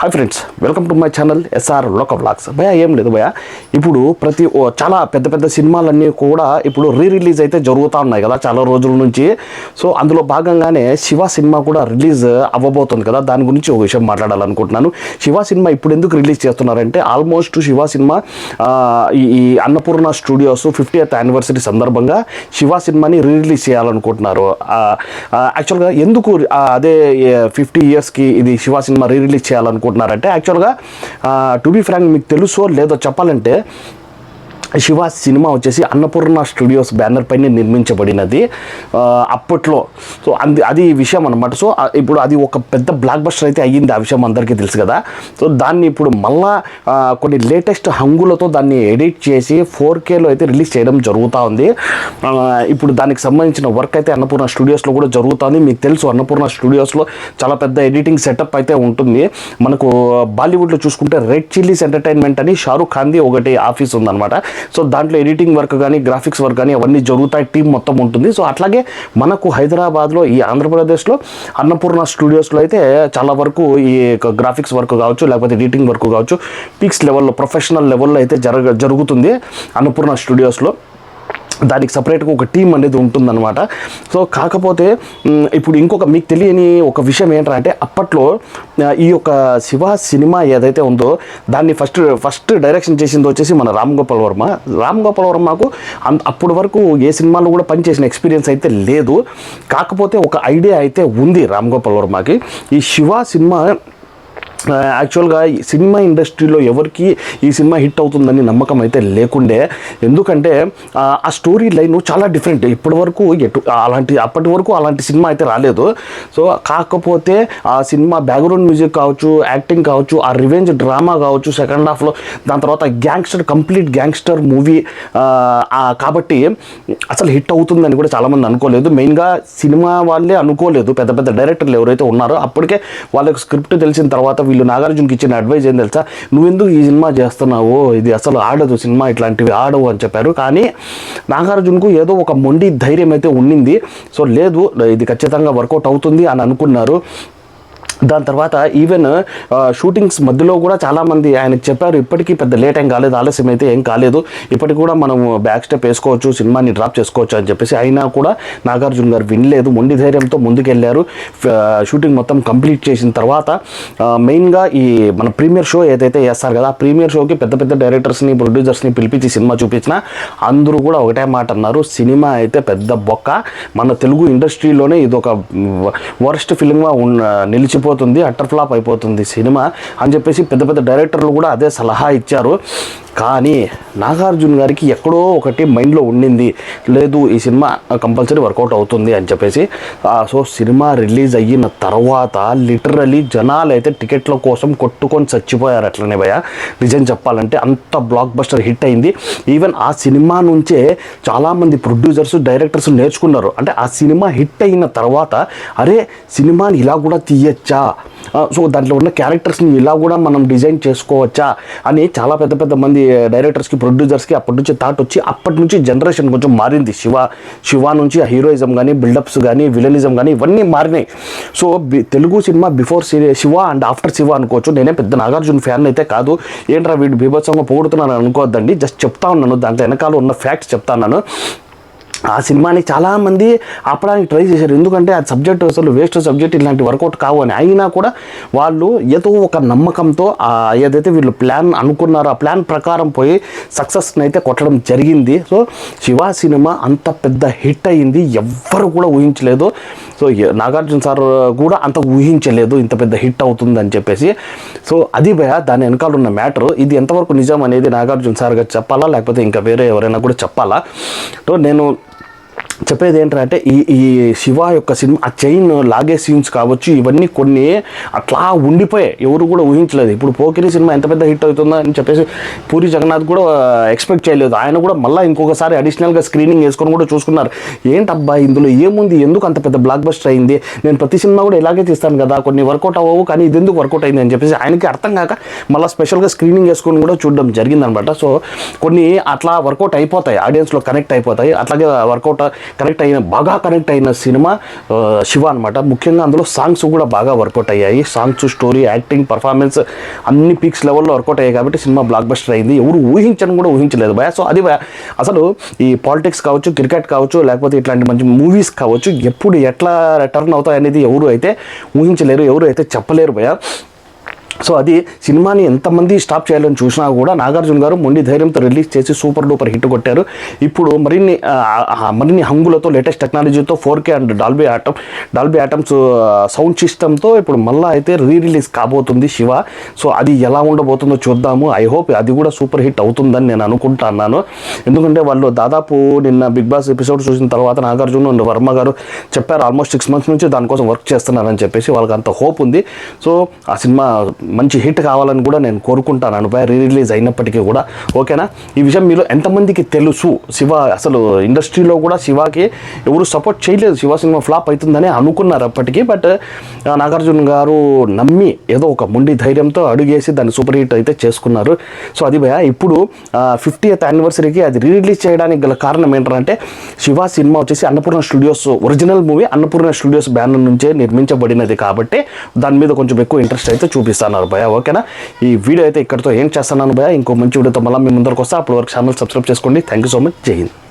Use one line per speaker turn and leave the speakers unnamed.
Hi friends welcome to my channel S R blogs భయ ఏం లేదు భయ ఇప్పుడు ప్రతి ఓ చాలా పెద్ద పెద్ద సినిమాలన్నీ కూడా ఇప్పుడు రీ రిలీజ్ అయితే జరుగుతూ ఉన్నాయి కదా చాలా రోజుల నుంచి. సో అందులో భాగంగానే శివ సినిమా కూడా రిలీజ్ అవ్వబోతుంది కదా. దాని గురించి ఒక విషయం మాట్లాడాలనుకుంటున్నాను. శివ సినిమా ఇప్పుడు ఎందుకు రిలీజ్ చేస్తున్నారంటే ఆల్మోస్ట్ శివ సినిమా ఈ Annapurna studios fiftieth anniversary సందర్భంగా శివ సినిమాని రీ రిలీజ్ చేయాలనుకుంటున్నారు యాక్చువల్గా ఎందుకు అదే ఫిఫ్టీ ఇయర్స్కి ఇది శివ సినిమా రీ రిలీజ్ అనుకుంటున్నారంటే యాక్చువల్గా టు బి ఫ్రాంక్ మీకు తెలుసో లేదో చెప్పాలంటే శివ సినిమా వచ్చేసి అన్నపూర్ణ స్టూడియోస్ బ్యానర్ పైన నిర్మించబడినది. అప్పట్లో. సో అంది అది విషయం అనమాట సో ఇప్పుడు అది ఒక పెద్ద బ్లాక్ బస్టర్ అయితే అయ్యింది ఆ విషయం అందరికీ తెలుసు కదా. సో దాన్ని ఇప్పుడు మళ్ళా కొన్ని లేటెస్ట్ హంగులతో దాన్ని ఎడిట్ చేసి ఫోర్ కేలో అయితే రిలీజ్ చేయడం జరుగుతూ ఉంది. ఇప్పుడు దానికి సంబంధించిన వర్క్ అయితే అన్నపూర్ణ స్టూడియోస్లో కూడా జరుగుతుంది మీకు తెలుసు అన్నపూర్ణ స్టూడియోస్లో చాలా పెద్ద ఎడిటింగ్ సెటప్ అయితే ఉంటుంది. మనకు బాలీవుడ్లో చూసుకుంటే రెడ్ చిల్లీస్ ఎంటర్టైన్మెంట్ అని షారూఖ్ ఖాన్ది ఒకటి ఆఫీస్ ఉందన్నమాట. సో దాంట్లో ఎడిటింగ్ వర్క్ కానీ గ్రాఫిక్స్ వర్క్ కానీ అవన్నీ జరుగుతాయి టీం మొత్తం ఉంటుంది. సో అట్లాగే మనకు హైదరాబాద్లో ఈ ఆంధ్రప్రదేశ్లో అన్నపూర్ణ స్టూడియోస్లో అయితే చాలా వరకు ఈ గ్రాఫిక్స్ వర్క్ కావచ్చు లేకపోతే ఎడిటింగ్ వర్క్ కావచ్చు పిక్స్ లెవెల్లో ప్రొఫెషనల్ లెవెల్లో అయితే జరగ జరుగుతుంది అన్నపూర్ణ స్టూడియోస్లో. దానికి సపరేట్గా ఒక టీం అనేది ఉంటుందన్నమాట. సో కాకపోతే ఇప్పుడు ఇంకొక మీకు తెలియని ఒక విషయం ఏంటంటే అప్పట్లో ఈ యొక్క శివ సినిమా ఏదైతే ఉందో దాన్ని ఫస్ట్ ఫస్ట్ డైరెక్షన్ చేసింది వచ్చేసి మన రామ్ గోపాల్ వర్మ. రామ్ గోపాల్ వర్మకు అప్పటి వరకు ఏ సినిమాలో కూడా పనిచేసిన ఎక్స్పీరియన్స్ అయితే లేదు. కాకపోతే ఒక ఐడియా అయితే ఉంది రామ్ గోపాల్ వర్మకి. ఈ శివ సినిమా యాక్చువల్గా ఈ సినిమా ఇండస్ట్రీలో ఎవరికి ఈ సినిమా హిట్ అవుతుందని నమ్మకం అయితే లేకుండే. ఎందుకంటే ఆ, ఆ స్టోరీ లైన్ చాలా డిఫరెంట్ ఇప్పటి వరకు ఎటు అలాంటి అప్పటి వరకు అలాంటి సినిమా అయితే రాలేదు. సో కాకపోతే ఆ సినిమా బ్యాక్గ్రౌండ్ మ్యూజిక్ కావచ్చు యాక్టింగ్ కావచ్చు ఆ రివెంజ్ డ్రామా కావచ్చు సెకండ్ హాఫ్లో దాని తర్వాత గ్యాంగ్స్టర్ కంప్లీట్ గ్యాంగ్స్టర్ మూవీ కాబట్టి అసలు హిట్ అవుతుందని కూడా చాలామంది అనుకోలేదు. మెయిన్గా సినిమా వాళ్ళే అనుకోలేదు. పెద్ద పెద్ద డైరెక్టర్లు ఎవరైతే ఉన్నారో అప్పటికే వాళ్ళకి స్క్రిప్ట్ తెలిసిన తర్వాత వీళ్ళు నాగార్జునకి ఇచ్చిన అడ్వైజ్ ఏం తెలుసా? నువ్వెందుకు ఈ సినిమా చేస్తున్నావు? ఇది అసలు ఆడదు సినిమా ఇట్లాంటివి ఆడవు అని చెప్పారు. కానీ నాగార్జునకు ఏదో ఒక మొండి ధైర్యం అయితే ఉండింది సో లేదు ఇది ఖచ్చితంగా వర్కౌట్ అవుతుంది అని అనుకున్నారు. దాని తర్వాత ఈవెన్ షూటింగ్స్ మధ్యలో కూడా చాలామంది ఆయనకు చెప్పారు ఇప్పటికీ పెద్ద లేట్ ఏం కాలేదు ఆలస్యం అయితే ఏం కాలేదు. ఇప్పటికి కూడా మనం బ్యాక్ స్టెప్ వేసుకోవచ్చు సినిమాని డ్రాప్ చేసుకోవచ్చు అని చెప్పేసి అయినా కూడా నాగార్జున గారు వినలేదు. మొండి ధైర్యంతో ముందుకెళ్ళారు షూటింగ్ మొత్తం కంప్లీట్ చేసిన తర్వాత మెయిన్గా ఈ మన ప్రీమియర్ షో ఏదైతే చేస్తారు కదా ఆ ప్రీమియర్ షోకి పెద్ద పెద్ద డైరెక్టర్స్ని ప్రొడ్యూసర్స్ని పిలిపించి సినిమా చూపించిన అందరూ కూడా ఒకటే మాట అన్నారు. సినిమా అయితే పెద్ద బొక్క. మన తెలుగు ఇండస్ట్రీలోనే ఇది ఒక వరస్ట్ ఫిలింగా ఉన్న అయిపోతుంది అట్టర్ ఫ్లాప్ అయిపోతుంది సినిమా అని చెప్పేసి పెద్ద పెద్ద డైరెక్టర్లు కూడా అదే సలహా ఇచ్చారు. కానీ నాగార్జున గారికి ఎక్కడో ఒకటి మైండ్లో ఉండింది. లేదు ఈ సినిమా కంపల్సరీ వర్కౌట్ అవుతుంది అని చెప్పేసి సో సినిమా రిలీజ్ అయిన తర్వాత లిటరలీ జనాలు అయితే టికెట్ల కోసం కొట్టుకొని చచ్చిపోయారు అట్లనే భయ నిజం చెప్పాలంటే అంత బ్లాక్ బస్టర్ హిట్ అయింది. ఈవెన్ ఆ సినిమా నుంచే చాలామంది ప్రొడ్యూసర్స్ డైరెక్టర్స్ నేర్చుకున్నారు. అంటే ఆ సినిమా హిట్ అయిన తర్వాత అరే సినిమాని ఇలా కూడా తీయచ్చా? సో దాంట్లో ఉన్న క్యారెక్టర్స్ని ఇలా కూడా మనం డిజైన్ చేసుకోవచ్చా అని చాలా పెద్ద పెద్ద మంది డైరెక్టర్స్కి ప్రొడ్యూసర్స్కి అప్పటి నుంచి థాట్ వచ్చి అప్పటి నుంచి జనరేషన్ కొంచెం మారింది. శివ శివ నుంచి హీరోయిజం కానీ బిల్డప్స్ కానీ విలనిజం కానీ ఇవన్నీ మారినాయి. So Telugu cinema before Shiva and after Shiva అనుకోవచ్చు. నేనే పెద్ద నాగార్జున ఫ్యాన్ అయితే కాదు. ఏంట్రా వీడు బీభత్సంగా పోగొడుతున్నాను అనుకోవద్దండి. జస్ట్ చెప్తా ఉన్నాను. దాంట్లో వెనకాల ఉన్న ఫ్యాక్ట్స్ చెప్తాను ఆ సినిమాని చాలామంది ఆపడానికి ట్రై చేశారు. ఎందుకంటే ఆ సబ్జెక్ట్ అసలు వేస్ట్ సబ్జెక్ట్ ఇలాంటి వర్కౌట్ కావు అని. అయినా కూడా వాళ్ళు ఏదో ఒక నమ్మకంతో ఏదైతే వీళ్ళు ప్లాన్ అనుకున్నారో ఆ ప్లాన్ ప్రకారం పోయి సక్సెస్ని అయితే కొట్టడం జరిగింది. సో శివ సినిమా అంత పెద్ద హిట్ అయింది. ఎవ్వరు కూడా ఊహించలేదు. సో నాగార్జున సార్ కూడా అంత ఊహించలేదు. ఇంత పెద్ద హిట్ అవుతుంది అని చెప్పేసి. సో అది భయ దాని వెనకాల ఉన్న మ్యాటర్. ఇది ఎంతవరకు నిజం అనేది నాగార్జున సార్ గారు చెప్పాలా? లేకపోతే ఇంకా వేరే ఎవరైనా కూడా చెప్పాలా? సో నేను చెప్పేది ఏంటంటే ఈ ఈ శివ యొక్క సినిమా ఆ చైన్ లాగే సీన్స్ కావచ్చు ఇవన్నీ కొన్ని అట్లా ఉండిపోయాయి. ఎవరు కూడా ఊహించలేదు. ఇప్పుడు పోకిరి సినిమా ఎంత పెద్ద హిట్ అవుతుందో అని చెప్పేసి పూరి జగన్నాథ్ కూడా ఎక్స్పెక్ట్ చేయలేదు. ఆయన కూడా మళ్ళీ ఇంకొకసారి అడిషనల్గా స్క్రీనింగ్ వేసుకొని కూడా చూసుకున్నారు. ఏంటబ్బా ఇందులో? ఏముంది? ఎందుకు అంత పెద్ద బ్లాక్ బస్టర్ అయింది? నేను ప్రతి సినిమా కూడా ఇలాగే తీస్తాను కదా. కొన్ని వర్కౌట్ అవ్వవు కానీ ఇది ఎందుకు వర్కౌట్ అయింది అని చెప్పేసి ఆయనకి అర్థం కాక మళ్ళీ స్పెషల్గా స్క్రీనింగ్ వేసుకొని కూడా చూడడం జరిగిందనమాట. సో కొన్ని అట్లా వర్కౌట్ అయిపోతాయి. ఆడియన్స్లో కనెక్ట్ అయిపోతాయి. అట్లాగే వర్కౌట్ కనెక్ట్ అయిన బాగా కనెక్ట్ అయిన సినిమా శివ అనమాట ముఖ్యంగా అందులో సాంగ్స్ కూడా బాగా వర్కౌట్ అయ్యాయి. సాంగ్స్ స్టోరీ యాక్టింగ్ పర్ఫార్మెన్స్ అన్ని పీక్స్ లెవెల్లో వర్కౌట్ అయ్యాయి కాబట్టి సినిమా బ్లాక్ బస్టర్ అయింది. ఎవరు ఊహించని కూడా ఊహించలేదు భయ సో అది అసలు ఈ పాలిటిక్స్ కావచ్చు క్రికెట్ కావచ్చు లేకపోతే ఇట్లాంటి మంచి మూవీస్ కావచ్చు ఎప్పుడు ఎట్లా టర్న్ అవుతాయి అనేది ఎవరు అయితే ఊహించలేరు ఎవరు అయితే చెప్పలేరు భయ సో అది సినిమాని ఎంతమంది స్టాప్ చేయాలని చూసినా కూడా నాగార్జున గారు మొండి ధైర్యంతో రిలీజ్ చేసి సూపర్ డూపర్ హిట్ కొట్టారు. ఇప్పుడు మరిన్ని మరిన్ని హంగులతో లేటెస్ట్ టెక్నాలజీతో four K and Dolby Atmos Dolby Atmos sound సిస్టమ్తో ఇప్పుడు మళ్ళీ అయితే రీ రిలీజ్ కాబోతుంది శివ. సో అది ఎలా ఉండబోతుందో చూద్దాము. ఐ హోప్ అది కూడా సూపర్ హిట్ అవుతుందని నేను అనుకుంటున్నాను ఎందుకంటే వాళ్ళు దాదాపు నిన్న బిగ్ బాస్ ఎపిసోడ్ చూసిన తర్వాత నాగార్జున వర్మ గారు చెప్పారు ఆల్మోస్ట్ సిక్స్ మంత్స్ నుంచి దానికోసం వర్క్ చేస్తున్నారని చెప్పేసి వాళ్ళకి అంత హోప్ ఉంది. సో ఆ సినిమా మంచి హిట్ కావాలని కూడా నేను కోరుకుంటాను. రీ రిలీజ్ అయినప్పటికీ కూడా. ఓకేనా? ఈ విషయం మీలో ఎంతమందికి తెలుసు? శివ అసలు ఇండస్ట్రీలో కూడా శివకి ఎవరు సపోర్ట్ చేయలేదు. శివ సినిమా ఫ్లాప్ అవుతుందని అనుకున్నారు అప్పటికీ. బట్ నాగార్జున గారు నమ్మి ఏదో ఒక ముండి ధైర్యంతో అడుగేసి దాన్ని సూపర్ హిట్ అయితే చేసుకున్నారు. సో అది భయ. ఇప్పుడు ఫిఫ్టీయత్ యానివర్సరీకి అది రీ రిలీజ్ చేయడానికి గల కారణం ఏంటంటే శివ సినిమా వచ్చేసి Annapurna studios original movie Annapurna studios banner నుంచే నిర్మించబడినది. కాబట్టి దాని మీద కొంచెం ఎక్కువ ఇంట్రెస్ట్ అయితే చూపిస్తాను. చూపిస్తున్నారు భయ ఓకేనా? ఈ వీడియో అయితే ఇక్కడితో ఏం చేస్తున్నాను భయ ఇంకో మంచి వీడియోతో మళ్ళీ మీ ముందరకు వస్తే. అప్పటి వరకు ఛానల్ సబ్స్క్రైబ్ చేసుకోండి. థ్యాంక్ యూ సో మచ్ జై హింద్.